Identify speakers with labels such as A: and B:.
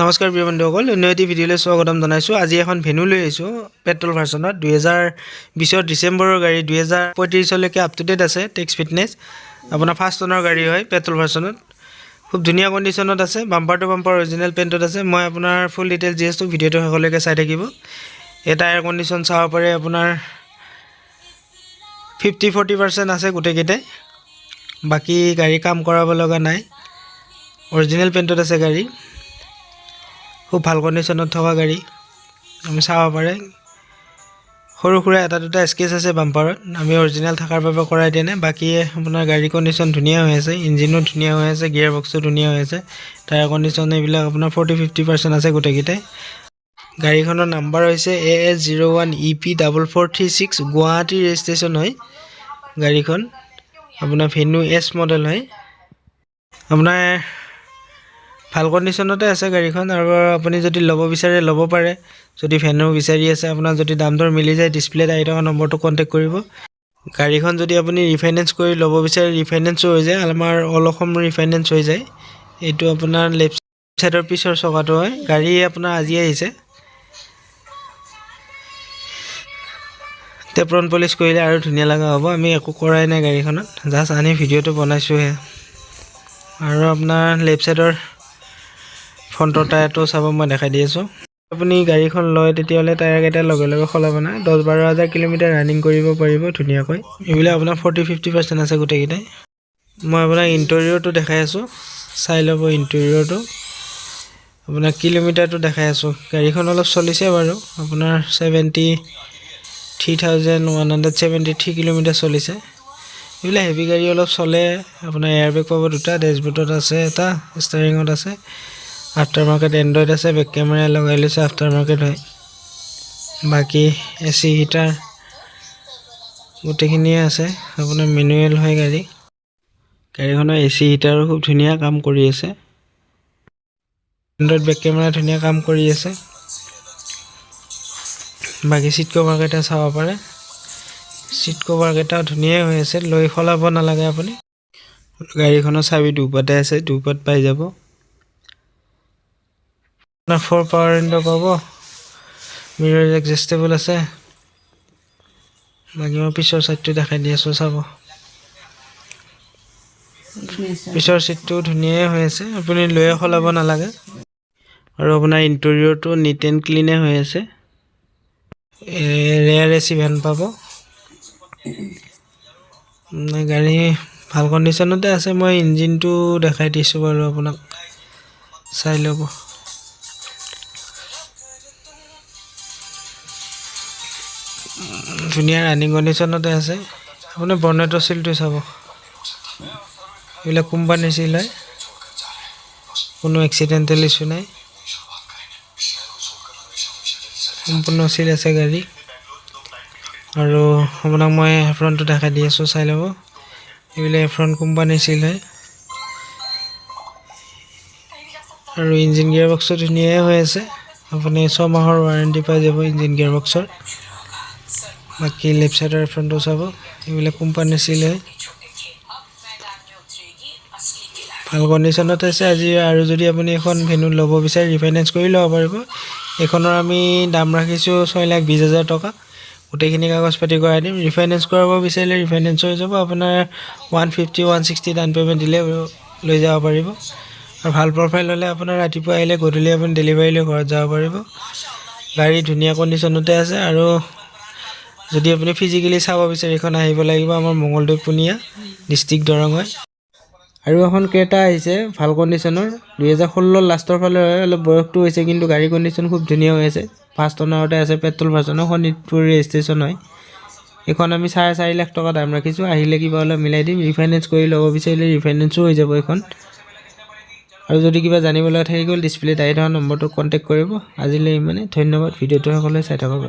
A: নমস্কাৰ প্ৰিয় বন্ধুসকল, অন্য এটি ভিডিঅ'লৈ স্বাগতম জনাইছোঁ। আজি এখন ভেনু লৈ আহিছোঁ, পেট্ৰল ভাৰ্চনত। দুহেজাৰ বিছৰ ডিচেম্বৰৰ গাড়ী, দুহেজাৰ পঁয়ত্ৰিছলৈকে আপ টু ডেট আছে টেক্স ফিটনেছ আপোনাৰ ফাৰ্ষ্ট অনাৰ গাড়ী হয় পেট্ৰল ভাৰ্চনত। খুব ধুনীয়া কণ্ডিশ্যনত আছে বাম্পাৰ টু বাম্পাৰ অৰিজিনেল পেইণ্টত আছে। মই আপোনাৰ ফুল ডিটেইলছ দি আছোঁ ভিডিঅ'টো শেষলৈকে চাই থাকিব। এই টায়াৰ কণ্ডিশ্যন চাব পাৰে আপোনাৰ ফিফটি ফৰ্টি পাৰ্চেণ্ট আছে গোটেইকেইটাই। বাকী গাড়ী কাম কৰাব লগা নাই। অৰিজিনেল পেইণ্টত আছে গাড়ী। খুব ভাল কণ্ডিশ্যনত থকা গাড়ী। আমি চাব পাৰে। সৰু সুৰা এটা দুটা স্কেচ আছে বাম্পাৰত আমি অৰিজিনেল থকাৰ বাবে কৰাই দিয়া নাই বাকী আপোনাৰ গাড়ী কণ্ডিশ্যন ধুনীয়া হৈ আছে। ইঞ্জিনো ধুনীয়া হৈ আছে। গিয়াৰ বক্সটো ধুনীয়া হৈ আছে। টায়াৰ কণ্ডিশ্যন এইবিলাক আপোনাৰ ফৰ্টি ফিফটি পাৰ্চেণ্ট আছে গোটেইকেইটাই। গাড়ীখনৰ নাম্বাৰ হৈছে A S zero' one E P double four three six Guwahati registration হয় গাড়ীখন। আপোনাৰ ভেনু এছ মডেল হয়। আপোনাৰ ভাল কণ্ডিশ্যনতে আছে গাড়ীখন আৰু আপুনি যদি ল'ব বিচাৰে ল'ব পাৰে। যদি ভেনু বিচাৰি আছে আপোনাৰ যদি দাম দৰ মিলি যায় ডিছপ্লেত আহি থকা নম্বৰটো কণ্টেক্ট কৰিব। গাড়ীখন যদি আপুনি ৰিফাইনেন্স কৰি ল'ব বিচাৰে ৰিফাইনেন্সো হৈ যায় আমাৰ অল অসম ৰিফাইনেন্স হৈ যায়। এইটো আপোনাৰ লেফ্ট ছাইডৰ পিছৰ চকাটো হয়। গাড়ী আপোনাৰ আজি আহিছে। টেপ্ৰন পলিচ কৰিলে আৰু ধুনীয়া লগা হ'ব। আমি একো কৰাই নাই গাড়ীখনত। জাষ্ট আনি ভিডিঅ'টো বনাইছোঁহে। আৰু আপোনাৰ লেফ্ট ছাইডৰ ফ্ৰণ্টৰ টায়াৰটো চাব মই দেখাই দি আছোঁ। আপুনি গাড়ীখন লয় তেতিয়াহ'লে টায়াৰকেইটা লগে লগে সলাব নাই দহ বাৰ হাজাৰ কিলোমিটাৰ ৰানিং কৰিব পাৰিব ধুনীয়াকৈ। এইবিলাক আপোনাৰ ফৰ্টি ফিফটি পাৰ্চেণ্ট আছে গোটেইকেইটাই। মই আপোনাক ইণ্টেৰিয়ৰটো দেখাই আছোঁ। চাই ল'ব ইণ্টেৰিয়ৰটো আপোনাৰ কিলোমিটাৰটো দেখাই আছোঁ। গাড়ীখন অলপ চলিছে বাৰু। আপোনাৰ seventy three thousand one hundred seventy three kilometre চলিছে। এইবিলাক হেভি গাড়ী অলপ চলে। আপোনাৰ এয়াৰবেগ পাব দুটা ডেছবৰ্ডত আছে, এটা ষ্টাৰিঙত আছে। আফটাৰ মাৰ্কেট এণ্ড্ৰইড আছে বেক কেমেৰা লগাই লৈছে আফটাৰ মাৰ্কেট হয়। বাকী এ চি হিটাৰ গোটেইখিনিয়ে আছে আপোনাৰ মেনুৱেল হয় গাড়ী। গাড়ীখনৰ এ চি হিটাৰো খুব ধুনীয়া কাম কৰি আছে। এণ্ড্ৰইড বেক কেমেৰা ধুনীয়া কাম কৰি আছে। বাকী চিট কভাৰকেইটা চাব পাৰে। চিট কভাৰকেইটাও ধুনীয়াই হৈ আছে লৈ সলাব নালাগে আপুনি। গাড়ীখনৰ চাবি দুপাতে আছে দুপাত পাই যাব। আপোনাৰ ফ'ৰ পাৱাৰ উইণ্ড' পাব। মিৰৰ এডজাষ্টেবল আছে। বাকী মই পিছৰ ছাইডটো দেখাই দি আছোঁ, চাব। পিছৰ চিটটো ধুনীয়াই হৈ আছে। আপুনি লৈয়ে সলাব নালাগে। আৰু আপোনাৰ ইণ্টেৰিয়ৰটো নিট এণ্ড ক্লিনে হৈ আছে। ৰেয়াৰ এ চি ভেন পাব। গাড়ী ভালো কণ্ডিশ্যনতে আছে। মই ইঞ্জিনটো দেখাই দিছোঁ বাৰু আপোনাক। চাই ল'ব। ধুনীয়া ৰানিং কণ্ডিশ্যনতে আছে। আপুনি বৰ্ণেটৰ চিলটো চাব। এইবিলাক কোম্পানীৰ চিল হয়। কোনো এক্সিডেণ্টেল ইছ্যু নাই। সম্পূৰ্ণ চিল আছে গাড়ী। আৰু আপোনাক মই এফ্ৰনটো দেখাই দি আছোঁ, চাই ল'ব। এইবিলাক এফ্ৰন কোম্পানীৰ চিল হয়। আৰু ইঞ্জিন গিয়াৰ বক্সটো ধুনীয়াই হৈ আছে। আপুনি ছমাহৰ ৱাৰেণ্টি পাই যাব ইঞ্জিন গিয়াৰ বক্সৰ বাকী লেফ্ট ছাইডৰ এফ্ৰনটো চাব। এইবিলাক কোম্পানীৰ চিল হয়। ভালো কণ্ডিশ্যনত আছে আজি। আৰু যদি আপুনি এখন ভেনু ল'ব বিচাৰে ৰিফাইনেন্স কৰি ল'ব পাৰিব। এইখনৰ আমি দাম ৰাখিছোঁ ছয় লাখ বিছ হাজাৰ টকা। গোটেইখিনি কাগজ পাতি কৰাই দিম। ৰিফাইনেন্স কৰাব বিচাৰিলে ৰিফাইনেন্স হৈ যাব। আপোনাৰ one fifty one sixty down payment দিলে লৈ যাব পাৰিব। আৰু ভালো প্ৰফাইল হ'লে আপোনাৰ ৰাতিপুৱা আহিলে গধূলি আপুনি ডেলিভাৰী লৈ ঘৰত যাব পাৰিব। গাড়ী ধুনীয়া কণ্ডিশ্যনতে আছে। আৰু যদি আপুনি ফিজিকেলি চাব বিচাৰে, এইখন আহিব লাগিব আমাৰ মঙলদৈ পুনীয়া ডিষ্ট্ৰিক্ট দৰং হয় আৰু এখন ক্ৰেটা আহিছে, ভালো কণ্ডিশ্যনৰ দুহেজাৰ ষোল্ল লাষ্টৰ ফালে হয়, অলপ বয়সটো হৈছে, কিন্তু গাড়ী কণ্ডিশ্যন খুব ধুনীয়া হৈ আছে। ফাৰ্ষ্ট অনাৰতে আছে পেট্ৰল ভাৰ্চনৰ শোণিতপুৰ ৰেজিষ্ট্ৰেশ্যন হয়। এইখন আমি চাৰে চাৰি লাখ টকা দাম ৰাখিছোঁ, আহিলে কিবা অলপ মিলাই দিম ৰিফাইনেন্স কৰি ল'ব বিচাৰিলে ৰিফাইনেন্সো হৈ যাব এইখন। আৰু যদি কিবা জানিবলৈ থাকি গ'ল ডিছপ্লেত আহি থকা নম্বৰটোত কণ্টেক্ট কৰিব। আজিলৈ ইমানে ধন্যবাদ, ভিডিঅ'টো সকলোৱে চাই থাকক।